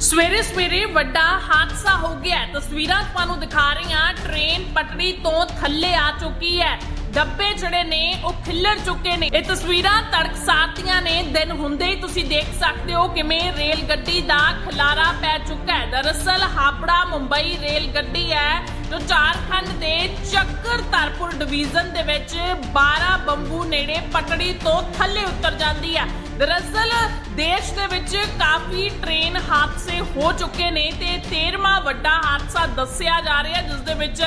ਸਵੇਰੇ ਸਵੇਰੇ ਵੱਡਾ ਹਾਦਸਾ ਹੋ ਗਿਆ ਤਸਵੀਰਾਂ ਤੁਹਾਨੂੰ ਦਿਖਾ ਰਹੀ ਹਾਂ। ਟ੍ਰੇਨ ਪਟੜੀ ਤੋਂ ਥੱਲੇ ਆ ਚੁੱਕੀ ਹੈ। ਡੱਬੇ ਜਿਹੜੇ ਨੇ, ਉਹ ਖਿੱਲਰ ਚੁੱਕੇ ਨੇ। ਇਹ ਤਸਵੀਰਾਂ ਤੜਕਸਾਰਤੀਆਂ ਨੇ। ਦਿਨ ਹੁੰਦੇ ਹੀ ਤੁਸੀਂ ਦੇਖ ਸਕਦੇ ਹੋ ਕਿਵੇਂ ਰੇਲ ਗੱਡੀ ਦਾ ਖਲਾਰਾ ਪੈ ਚੁੱਕਾ ਹੈ। ਦਰਅਸਲ ਹਾਪੜਾ ਮੁੰਬਈ ਰੇਲ ਗੱਡੀ ਹੈ। ਜੋ ਝਾਰਖੰਡ ਦੇ ਚੱਕਰ ਡਿਵੀਜ਼ਨ ਦੇ ਵਿੱਚ 12 ਬੰਬੂ ਨੇੜੇ ਪਟੜੀ ਤੋਂ ਥੱਲੇ ਉਤਰ ਜਾਂਦੀ ਹੈ। ਦਰਅਸਲ, ਦੇਸ਼ ਦੇ ਵਿੱਚ ਕਾਫੀ ਟ੍ਰੇਨ ਹਾਦਸੇ ਹੋ ਚੁੱਕੇ ਨੇ ਤੇ 13ਵਾਂ ਵੱਡਾ ਹਾਦਸਾ ਦੱਸਿਆ ਜਾ ਰਿਹਾ, ਜਿਸ ਦੇ ਵਿੱਚ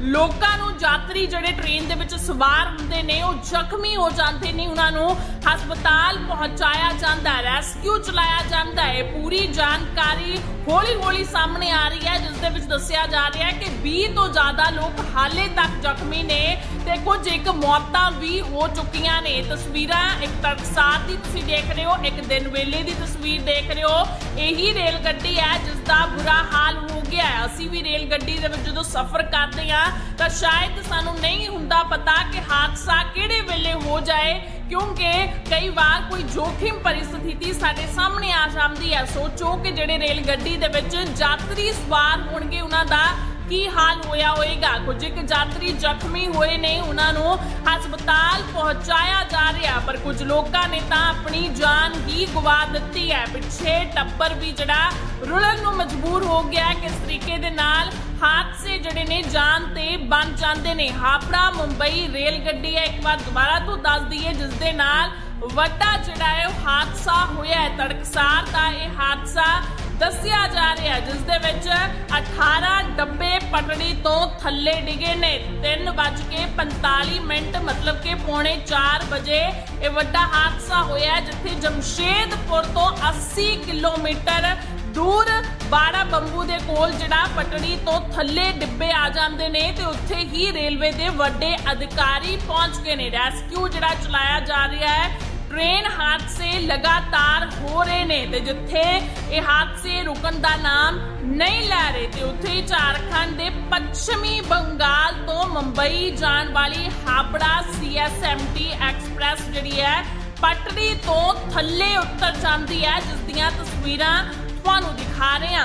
ਲੋਕਾਂ ਨੂੰ ਯਾਤਰੀ ਜਿਹੜੇ ਟ੍ਰੇਨ ਦੇ ਵਿੱਚ ਸਵਾਰ ਹੁੰਦੇ ਨੇ, ਉਹ ਜ਼ਖਮੀ ਹੋ ਜਾਂਦੇ ਨੇ। ਉਹਨਾਂ ਨੂੰ ਹਸਪਤਾਲ ਪਹੁੰਚਾਇਆ ਜਾਂਦਾ ਰੈਸਕਿਊ ਚਲਾਇਆ ਜਾਂਦਾ ਹੈ। ਪੂਰੀ ਜਾਣਕਾਰੀ ਹੌਲੀ ਹੌਲੀ ਸਾਹਮਣੇ ਆ ਰਹੀ ਹੈ ਦੇ ਵਿੱਚ ਦੱਸਿਆ ਜਾ ਰਿਹਾ ਹੈ ਕਿ 20 ਤੋਂ ਜ਼ਿਆਦਾ ਲੋਕ ਹਾਲੇ ਤੱਕ ਜ਼ਖਮੀ ਨੇ ਤੇ ਕੁਝ ਇੱਕ ਮੌਤਾਂ ਵੀ ਹੋ ਚੁੱਕੀਆਂ ਨੇ। ਤਸਵੀਰਾਂ ਇੱਕ ਤੜਕਸਾਰ ਦੀ ਤੁਸੀਂ ਦੇਖ ਰਹੇ ਹੋ, ਇੱਕ ਦਿਨ ਵੇਲੇ ਦੀ ਤਸਵੀਰ ਦੇਖ ਰਹੇ ਹੋ। ਇਹੀ ਰੇਲ ਗੱਡੀ ਹੈ, ਜਿਸ ਦਾ ਬੁਰਾ ਹਾਲ ਹੋ ਗਿਆ ਹੈ। ਅਸੀਂ ਵੀ ਰੇਲ ਗੱਡੀ ਦੇ ਵਿੱਚ ਜਦੋਂ ਸਫ਼ਰ ਕਰਦੇ ਹਾਂ, ਤਾਂ ਸ਼ਾਇਦ ਸਾਨੂੰ ਨਹੀਂ ਹੁੰਦਾ ਪਤਾ ਕਿ ਹਾਦਸਾ ਕਿਹੜੇ ਵੇਲੇ ਹੋ ਜਾਏ। ਕਿਉਂਕਿ ਕਈ ਵਾਰ ਕੋਈ ਜੋਖਿਮ ਪਰਿਸਥਿਤੀ ਸਾਡੇ ਸਾਹਮਣੇ ਆ ਜਾਂਦੀ ਹੈ। ਸੋਚੋ ਕਿ ਜਿਹੜੇ ਰੇਲ ਗੱਡੀ ਦੇ ਵਿੱਚ ਯਾਤਰੀ ਸਵਾਰ ਹੋਣਗੇ, ਉਹਨਾਂ ਦਾ ਕੀ ਹਾਲ ਹੋਇਆ ਹੋਏਗਾ? ਕੁਝ ਇੱਕ ਯਾਤਰੀ ਜ਼ਖਮੀ ਹੋਏ ਨੇ ਉਹਨਾਂ ਨੂੰ ਹਸਪਤਾਲ ਪਹੁੰਚਾਇਆ ਜਾ ਰਿਹਾ ਪਰ ਕੁਝ ਲੋਕਾਂ ਨੇ ਤਾਂ ਆਪਣੀ ਜਾਨ ਹੀ ਗਵਾ ਦਿੱਤੀ ਹੈ। ਪਿੱਛੇ ਟੱਬਰ ਵੀ ਜਿਹੜਾ ਰੁਲਣ ਨੂੰ ਮਜਬੂਰ ਹੋ ਗਿਆ ਕਿਸ ਤਰੀਕੇ ਦੇ ਨਾਲ ਹਾਦਸੇ ਜਿਹੜੇ ਨੇ ਜਾਨ ਤੇ ਬਣ ਜਾਂਦੇ ਨੇ। ਹਾਪੜਾ ਮੁੰਬਈ ਰੇਲ ਗੱਡੀ ਹੈ ਇੱਕ ਵਾਰ ਦੁਬਾਰਾ ਤੋਂ ਦੱਸ ਦਈਏ ਜਿਸ ਦੇ ਨਾਲ ਵੱਡਾ ਜਿਹੜਾ ਹੈ ਉਹ ਹਾਦਸਾ ਹੋਇਆ ਹੈ। ਤੜਕਸਾਰ ਦਾ ਇਹ ਹਾਦਸਾ ਦੱਸਿਆ ਜਾ ਰਿਹਾ ਹੈ, ਜਿਸ ਦੇ ਵਿੱਚ 18 ਡੱਬੇ ਪਟੜੀ ਤੋਂ ਥੱਲੇ ਡਿਗੇ ਨੇ। 3:45 ਮਿੰਟ, ਮਤਲਬ ਕਿ ਪੌਣੇ 4 ਵਜੇ ਇਹ ਵੱਡਾ ਹਾਦਸਾ ਹੋਇਆ ਜਿੱਥੇ ਜਮਸ਼ੇਦਪੁਰ ਤੋਂ 80 ਕਿਲੋਮੀਟਰ ਦੂਰ 12 ਬੰਬੂ ਦੇ ਕੋਲ ਜਿਹੜਾ ਪਟੜੀ ਤੋਂ ਥੱਲੇ ਡਿੱਬੇ ਆ ਜਾਂਦੇ ਨੇ ਤੇ ਉੱਥੇ ਹੀ ਰੇਲਵੇ ਦੇ ਵੱਡੇ ਅਧਿਕਾਰੀ ਪਹੁੰਚ ਗਏ ਨੇ। ਰੈਸਕਿਊ ਜਿਹੜਾ ਚਲਾਇਆ ਜਾ ਰਿਹਾ ਹੈ, ਟ੍ਰੇਨ ਹਾਦਸੇ ਲਗਾਤਾਰ ਹੋ ਰਹੇ ਨੇ ਤੇ ਜਿੱਥੇ ਇਹ ਹਾਦਸੇ ਰੁਕਣ ਦਾ ਨਾਮ ਨਹੀਂ ਲੈ ਤੇ ਉੱਥੇ ਹੀ ਝਾਰਖੰਡ ਦੇ ਪੱਛਮੀ ਬੰਗਾਲ ਤੋਂ ਮੁੰਬਈ ਜਾਣ ਵਾਲੀ ਹਾਪੜਾ ਸੀਐਸਐਮਟੀ ਐਕਸਪ੍ਰੈਸ ਜਿਹੜੀ ਹੈ, ਪਟੜੀ ਤੋਂ ਥੱਲੇ ਉਤਰ ਜਾਂਦੀ ਹੈ, ਜਿਸ ਦੀਆਂ ਤਸਵੀਰਾਂ ਤੁਹਾਨੂੰ ਦਿਖਾ ਰਹੇ ਹਾਂ।